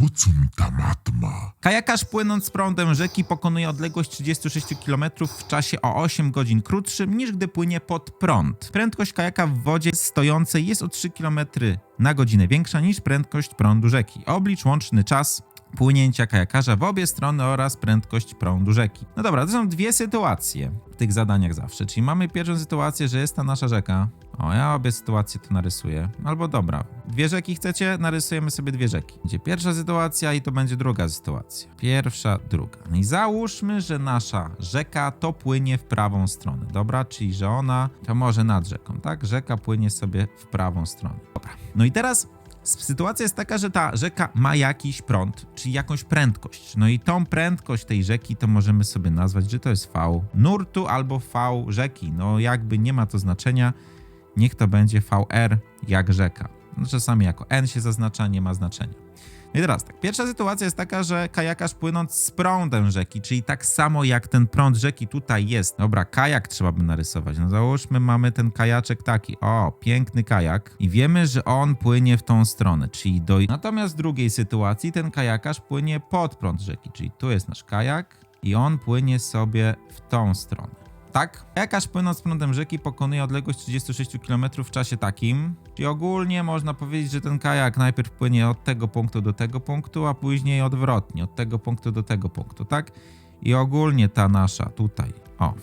po co mi ta matma? Kajakarz płynąc prądem rzeki pokonuje odległość 36 km w czasie o 8 godzin krótszym niż gdy płynie pod prąd. Prędkość kajaka w wodzie stojącej jest o 3 km na godzinę większa niż prędkość prądu rzeki. Oblicz łączny czas płynięcia kajakarza w obie strony oraz prędkość prądu rzeki. No dobra, to są dwie sytuacje w tych zadaniach zawsze. Czyli mamy pierwszą sytuację, że jest ta nasza rzeka. O, ja obie sytuacje tu narysuję. Albo dobra, dwie rzeki chcecie? Narysujemy sobie dwie rzeki. Będzie pierwsza sytuacja i to będzie druga sytuacja. Pierwsza, druga. I załóżmy, że nasza rzeka to płynie w prawą stronę, dobra? Czyli, że ona to może nad rzeką, tak? Rzeka płynie sobie w prawą stronę. Dobra. No i teraz Sytuacja jest taka, że ta rzeka ma jakiś prąd, czyli jakąś prędkość. No i tą prędkość tej rzeki to możemy sobie nazwać, że to jest V nurtu albo V rzeki. No jakby nie ma to znaczenia, niech to będzie VR jak rzeka. No czasami jako N się zaznacza, nie ma znaczenia. No i teraz tak, pierwsza sytuacja jest taka, że kajakarz płynąc z prądem rzeki, czyli tak samo jak ten prąd rzeki tutaj jest. Dobra, kajak trzeba by narysować. No załóżmy, mamy ten kajaczek taki. O, piękny kajak. I wiemy, że on płynie w tą stronę, czyli do... Natomiast w drugiej sytuacji ten kajakarz płynie pod prąd rzeki, czyli tu jest nasz kajak i on płynie sobie w tą stronę. Tak? Kajakarz płynąc prądem rzeki pokonuje odległość 36 km w czasie takim. Czyli ogólnie można powiedzieć, że ten kajak najpierw płynie od tego punktu do tego punktu, a później odwrotnie, od tego punktu do tego punktu, tak? I ogólnie ta nasza tutaj, o,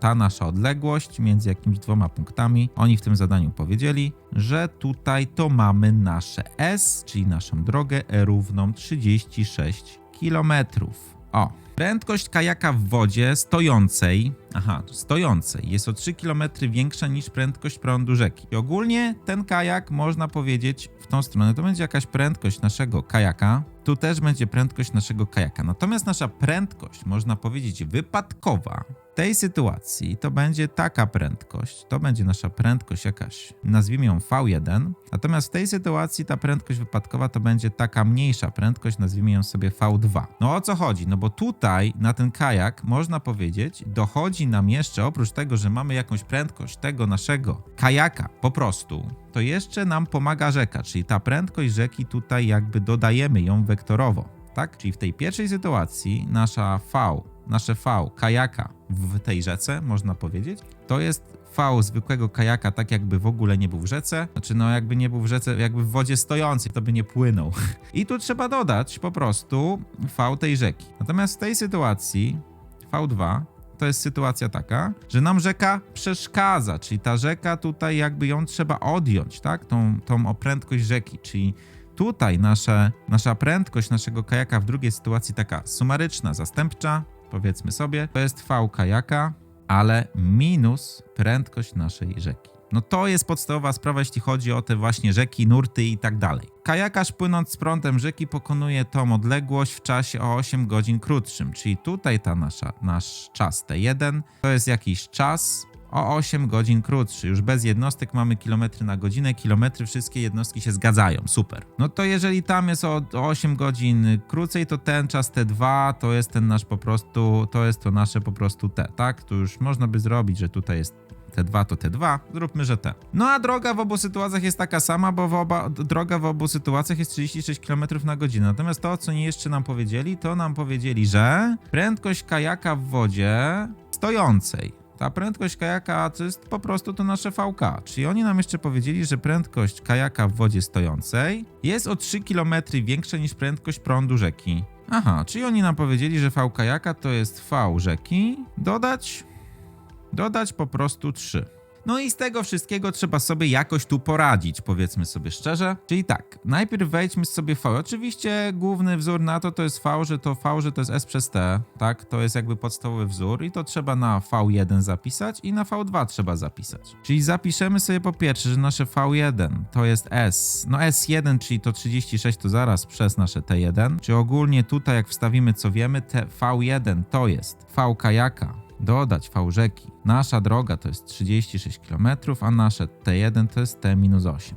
ta nasza odległość między jakimiś dwoma punktami, oni w tym zadaniu powiedzieli, że tutaj to mamy nasze S, czyli naszą drogę E równą 36 kilometrów. O, prędkość kajaka w wodzie stojącej, aha, stojącej jest o 3 km większa niż prędkość prądu rzeki. I ogólnie ten kajak można powiedzieć w tą stronę, to będzie jakaś prędkość naszego kajaka, tu też będzie prędkość naszego kajaka. Natomiast nasza prędkość, można powiedzieć, wypadkowa w tej sytuacji to będzie taka prędkość, to będzie nasza prędkość jakaś, nazwijmy ją V1, natomiast w tej sytuacji ta prędkość wypadkowa to będzie taka mniejsza prędkość, nazwijmy ją sobie V2. No o co chodzi? No bo tutaj na ten kajak można powiedzieć, dochodzi nam jeszcze oprócz tego, że mamy jakąś prędkość tego naszego kajaka po prostu, to jeszcze nam pomaga rzeka, czyli ta prędkość rzeki tutaj jakby dodajemy ją wektorowo, tak? Czyli w tej pierwszej sytuacji nasza V, nasze V kajaka w tej rzece, można powiedzieć, to jest V zwykłego kajaka, tak jakby w ogóle nie był w rzece, znaczy no jakby nie był w rzece, jakby w wodzie stojącej, to by nie płynął. I tu trzeba dodać po prostu V tej rzeki. Natomiast w tej sytuacji V2 to jest sytuacja taka, że nam rzeka przeszkadza, czyli ta rzeka tutaj jakby ją trzeba odjąć, tak? Tą, tą o prędkość rzeki, czyli tutaj nasze, nasza prędkość naszego kajaka w drugiej sytuacji taka sumaryczna, zastępcza, powiedzmy sobie, to jest V kajaka, ale minus prędkość naszej rzeki. No to jest podstawowa sprawa, jeśli chodzi o te właśnie rzeki, nurty i tak dalej. Kajakarz płynąc z prądem rzeki pokonuje tą odległość w czasie o 8 godzin krótszym, czyli tutaj ta nasza, nasz czas T1 to jest jakiś czas o 8 godzin krótszy. Już bez jednostek mamy kilometry na godzinę, kilometry, wszystkie jednostki się zgadzają, super. No to jeżeli tam jest o, o 8 godzin krócej, to ten czas T2 to jest ten nasz po prostu, to jest to nasze po prostu T, tak? Tu już można by zrobić, że tutaj jest T2 to T2, zróbmy, że T. No a droga w obu sytuacjach jest taka sama, bo w oba, droga w obu sytuacjach jest 36 km na godzinę. Natomiast to, co nie jeszcze nam powiedzieli, to nam powiedzieli, że prędkość kajaka w wodzie stojącej. Ta prędkość kajaka to jest po prostu to nasze VK. Czyli oni nam jeszcze powiedzieli, że prędkość kajaka w wodzie stojącej jest o 3 km większa niż prędkość prądu rzeki. Aha, czyli oni nam powiedzieli, że V kajaka to jest V rzeki, dodać Dodać po prostu 3. No i z tego wszystkiego trzeba sobie jakoś tu poradzić, powiedzmy sobie szczerze. Czyli tak, najpierw wejdźmy sobie V. Oczywiście główny wzór na to to jest V, że to V, że to jest S przez T, tak? To jest jakby podstawowy wzór i to trzeba na V1 zapisać i na V2 trzeba zapisać. Czyli zapiszemy sobie po pierwsze, że nasze V1 to jest S. No S1, czyli to 36 to zaraz przez nasze T1. Czyli ogólnie tutaj jak wstawimy co wiemy, te V1 to jest V kajaka dodać V rzeki. Nasza droga to jest 36 km, a nasze T1 to jest T-8.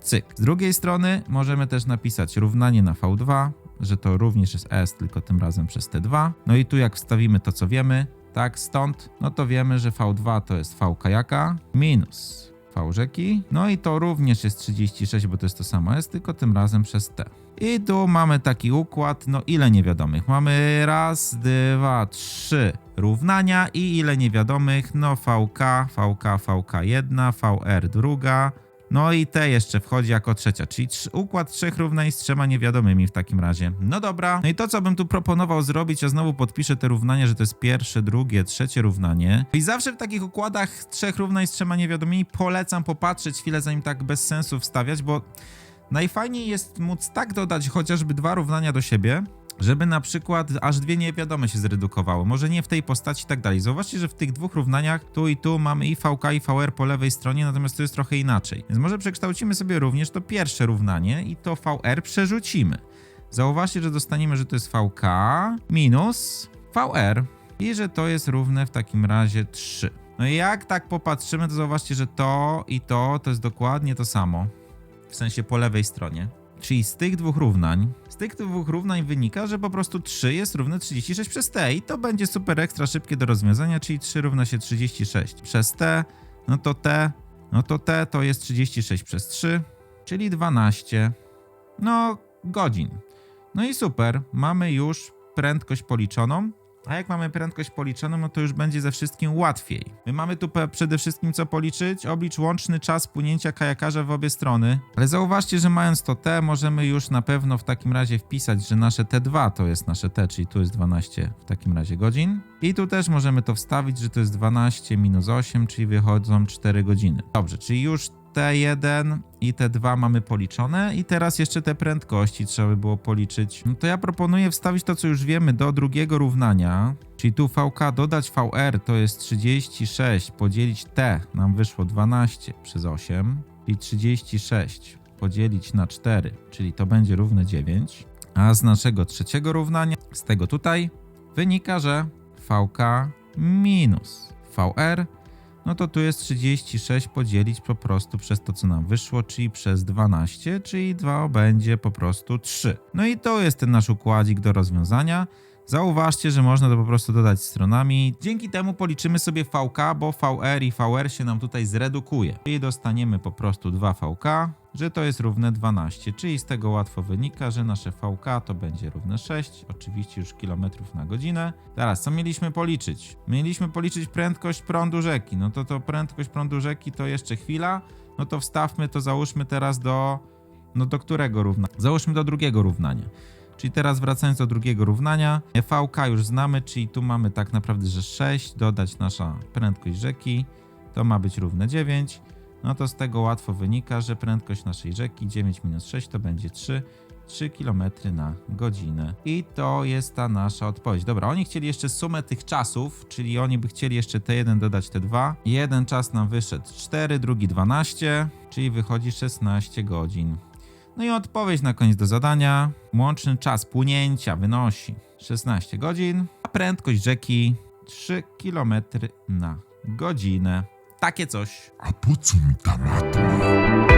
Cyk. Z drugiej strony możemy też napisać równanie na V2, że to również jest S, tylko tym razem przez T2. No i tu jak wstawimy to, co wiemy, tak, stąd, no to wiemy, że V2 to jest V kajaka minus Rzeki. No i to również jest 36, bo to jest to samo jest, tylko tym razem przez T. I tu mamy taki układ, no ile niewiadomych? Mamy raz, dwa, trzy równania i ile niewiadomych? No VK, VK, VK1, VR druga, no i T jeszcze wchodzi jako trzecia, czyli układ trzech równań z trzema niewiadomymi w takim razie. No dobra. No i to, co bym tu proponował zrobić, ja znowu podpiszę te równania, że to jest pierwsze, drugie, trzecie równanie. I zawsze w takich układach trzech równań z trzema niewiadomymi polecam popatrzeć chwilę, zanim tak bez sensu wstawiać, bo najfajniej jest móc tak dodać chociażby dwa równania do siebie, żeby na przykład aż dwie niewiadome się zredukowały. Może nie w tej postaci i tak dalej. Zauważcie, że w tych dwóch równaniach tu i tu mamy i VK i VR po lewej stronie, natomiast tu jest trochę inaczej. Więc może przekształcimy sobie również to pierwsze równanie i to VR przerzucimy. Zauważcie, że dostaniemy, że to jest VK minus VR i że to jest równe w takim razie 3. No i jak tak popatrzymy, to zauważcie, że to i to to jest dokładnie to samo. W sensie po lewej stronie. Czyli z tych dwóch równań, z tych dwóch równań wynika, że po prostu 3 jest równe 36 przez t i to będzie super ekstra szybkie do rozwiązania, czyli 3 równa się 36 przez t, no to t, no to t to jest 36 przez 3, czyli 12, no godzin. No i super, mamy już prędkość policzoną. A jak mamy prędkość policzoną, no to już będzie ze wszystkim łatwiej. My mamy tu przede wszystkim co policzyć? Oblicz łączny czas płynięcia kajakarza w obie strony. Ale zauważcie, że mając to T, możemy już na pewno w takim razie wpisać, że nasze T2 to jest nasze T, czyli tu jest 12 w takim razie godzin. I tu też możemy to wstawić, że to jest 12 minus 8, czyli wychodzą 4 godziny. Dobrze, czyli już T1 i T2 mamy policzone i teraz jeszcze te prędkości trzeba by było policzyć. No to ja proponuję wstawić to, co już wiemy do drugiego równania, czyli tu VK dodać VR to jest 36 podzielić T, nam wyszło 12 przez 8, czyli 36 podzielić na 4, czyli to będzie równe 9. A z naszego trzeciego równania, z tego tutaj, wynika, że VK minus VR no to tu jest 36 podzielić po prostu przez to, co nam wyszło, czyli przez 12, czyli 2 będzie po prostu 3. No i to jest ten nasz układzik do rozwiązania. Zauważcie, że można to po prostu dodać stronami. Dzięki temu policzymy sobie VK, bo VR i VR się nam tutaj zredukuje. I dostaniemy po prostu 2 VK, że to jest równe 12, czyli z tego łatwo wynika, że nasze VK to będzie równe 6, oczywiście już kilometrów na godzinę. Teraz, co mieliśmy policzyć? Mieliśmy policzyć prędkość prądu rzeki, no to to prędkość prądu rzeki to jeszcze chwila, no to wstawmy to, załóżmy teraz do, no do którego równania? Załóżmy do drugiego równania. Czyli teraz wracając do drugiego równania, VK już znamy, czyli tu mamy tak naprawdę, że 6, dodać nasza prędkość rzeki, to ma być równe 9. No to z tego łatwo wynika, że prędkość naszej rzeki 9 minus 6 to będzie 3, 3 km na godzinę. I to jest ta nasza odpowiedź. Dobra, oni chcieli jeszcze sumę tych czasów, czyli oni by chcieli jeszcze T1 dodać T2. Jeden czas nam wyszedł 4, drugi 12, czyli wychodzi 16 godzin. No i odpowiedź na koniec do zadania. Łączny czas płynięcia wynosi 16 godzin, a prędkość rzeki 3 km na godzinę. Takie coś. A po co mi ta matma?